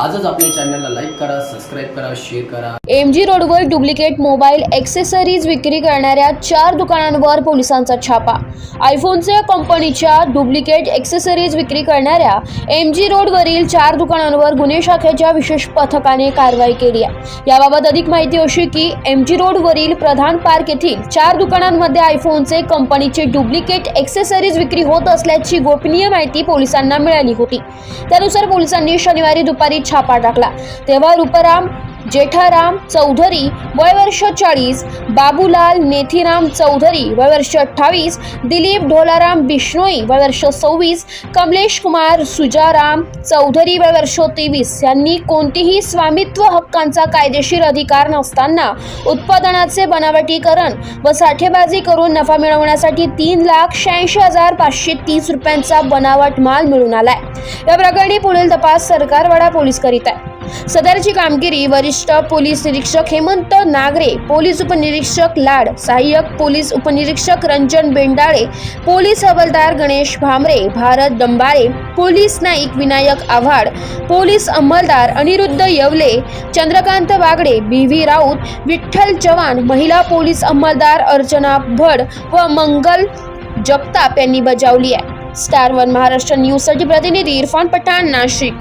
आजच आपल्या चॅनलला लाईक करा सबस्क्राईब करा शेअर करा. एम जी रोडवर डुप्लिकेट मोबाईल एक्सेसरीज विक्री करणाऱ्या चार दुकानांवर पोलिसांचा छापा. आयफोनच्या कंपनीच्या डुप्लिकेट एक्सेसरीज विक्री करणाऱ्या एम जी रोडवरील चार दुकानांवर गुन्हे शाखेच्या विशेष पथकाने कारवाई केली आहे. याबाबत अधिक माहिती अशी की एम जी रोडवरील प्रधान पार्क येथील चार दुकानांमध्ये आयफोनचे कंपनीचे डुप्लिकेट एक्सेसरीज विक्री होत असल्याची गोपनीय माहिती पोलिसांना मिळाली होती. त्यानुसार पोलिसांनी शनिवारी दुपारी छापा टाकला. तेव्हा रूपराम जेठाराम चौधरी वय वर्ष चाळीस बाबूलाल नेथीराम चौधरी वय वर्ष अठ्ठावीस दिलीप ढोलाराम बिष्णोई वय वर्ष सव्वीस कमलेश कुमार सुजाराम चौधरी वय वर्ष तेवीस यांनी कोणतीही स्वामित्व हक्कांचा कायदेशीर अधिकार नसताना उत्पादनाचे बनावटीकरण व साठेबाजी करून नफा मिळवण्यासाठी तीन लाख शहाऐंशी हजार पाचशे तीस रुपयांचा बनावट माल मिळून आलाय. या प्रकरणी पुढील तपास सरकारवाडा पोलीस करीत आहे. सदरची कामगिरी वरिष्ठ पोलीस निरीक्षक हेमंत नागरे पोलीस उपनिरीक्षक लाड सहाय्यक पोलीस उपनिरीक्षक रंजन बेंडाळे पोलीस हवालदार गणेश भामरे भारत दंबाळे पोलीस नाईक विनायक आव्हाड पोलीस अंमलदार अनिरुद्ध येवले चंद्रकांत बागडे बी व्ही राऊत विठ्ठल चव्हाण महिला पोलीस अंमलदार अर्चना भड व मंगल जगताप यांनी बजावली आहे. સ્ટાર વન મહારાષ્ટ્ર ન્યૂઝ પ્રતિનિધિ ઇરફાન પઠાણ નાશિક.